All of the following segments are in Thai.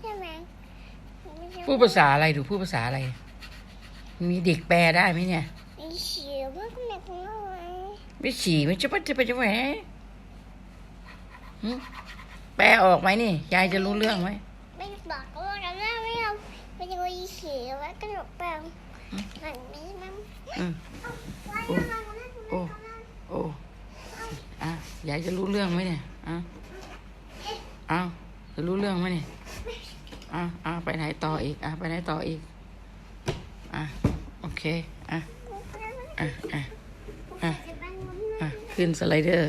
ไม่ใช่พูดภาษาอะไรดูพูดภาษาอะไร มีเด็กแปลได้ไหมเนี่ย ไม่เฉียวว่าก็แม่ของเราไงไม่ฉี่ไม่จะปัจะไปจะแหวหึแปลออกไหมนี่ยายจะรู้เรื่องไหมไม่บอกก็ว่ากันแล้วไม่เอาไม่ใช่ว่าเฉียวว่าก็หลบแปลงมันไม่มันอืมไว้โอ้มาโอ้โอ้อะยายจะรู้เรื่องไหมเนี่ยอะเอาจะรู้เรื่องไหมเนี่ย อะอะไปไหนต่ออีก อะไปไหนต่ออีก อะโอเค อะ อะ อะ อะ อะ ขึ้นสไลเดอร์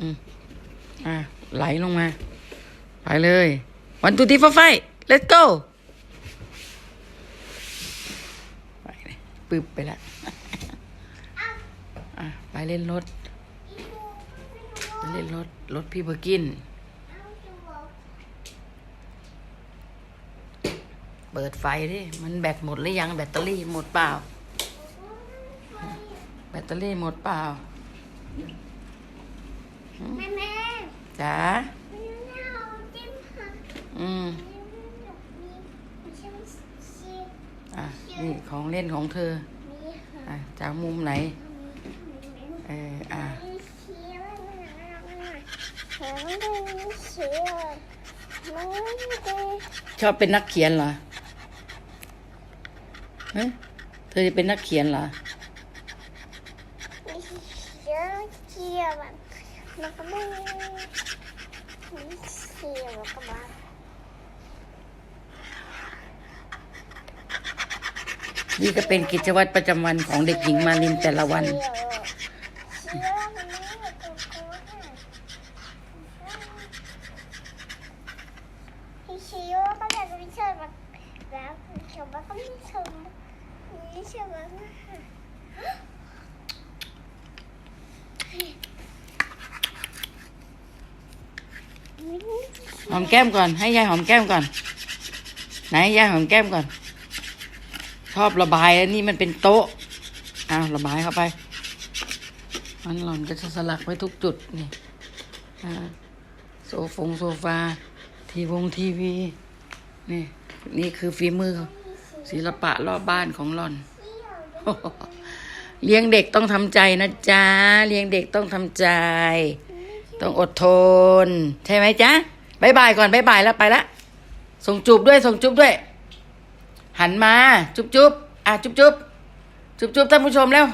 อืม อะ ไหลลงมา ไปเลย วันตูทีฟไฟ let's go ไปเลยปึ๊บไปละอะ ไปเล่นรถไปเล่นรถ รถพี่เบอร์กิน เปิดไฟดิ มันแบตหมดหรือยังแบตเตอรี่หมดเปล่า แบตเตอรี่หมดเปล่าแม่แม่จ๋าไม่เอาจิ้มค่ะอืมมีชิ้นชีอะนี่ของเล่นของเธอมีค่ะอะจากมุมไหน เอออะมีเชียวมันไม่เชียวมันไม่ได้ชอบเป็นนักเขียนเหรอเฮ้ยเธอจะเป็นนักเขียนเหรอเชียวเชียวมันมันก็ไม่มีเชียวก็มานี่ก็เป็นกิจวัตรประจำวันของเด็กหญิงมาลินแต่ละวันเชียวเชียว มันไม่ได้ตัวโค้ดพี่เชียวก็อยากจะไปเชิญมาแล้วเชียวก็ไม่ชมนี่เชียวมันหอมแก้มก่อนให้ยายหอมแก้มก่อนไหนยายหอมแก้มก่อนชอบระบายอันนี้มันเป็นโต๊ะ อ้าวระบายเข้าไป มันหล่อนก็จะสลักไว้ทุกจุดนี่โซฟงโซฟา ทีวงทีวี นี่ นี่คือฝีมือ ศิลปะรอบบ้านของหล่อน เลี้ยงเด็กต้องทำใจนะจ๊ะ เลี้ยงเด็กต้องทำใจ ต้องอดทน ใช่ไหมจ๊ะบายบายก่อนบายบายแล้วไปละ ส่งจูบด้วยส่งจูบด้วย หันมา จุบจุบอะจุบจุบจุบจุบท่านผู้ชมแล้ว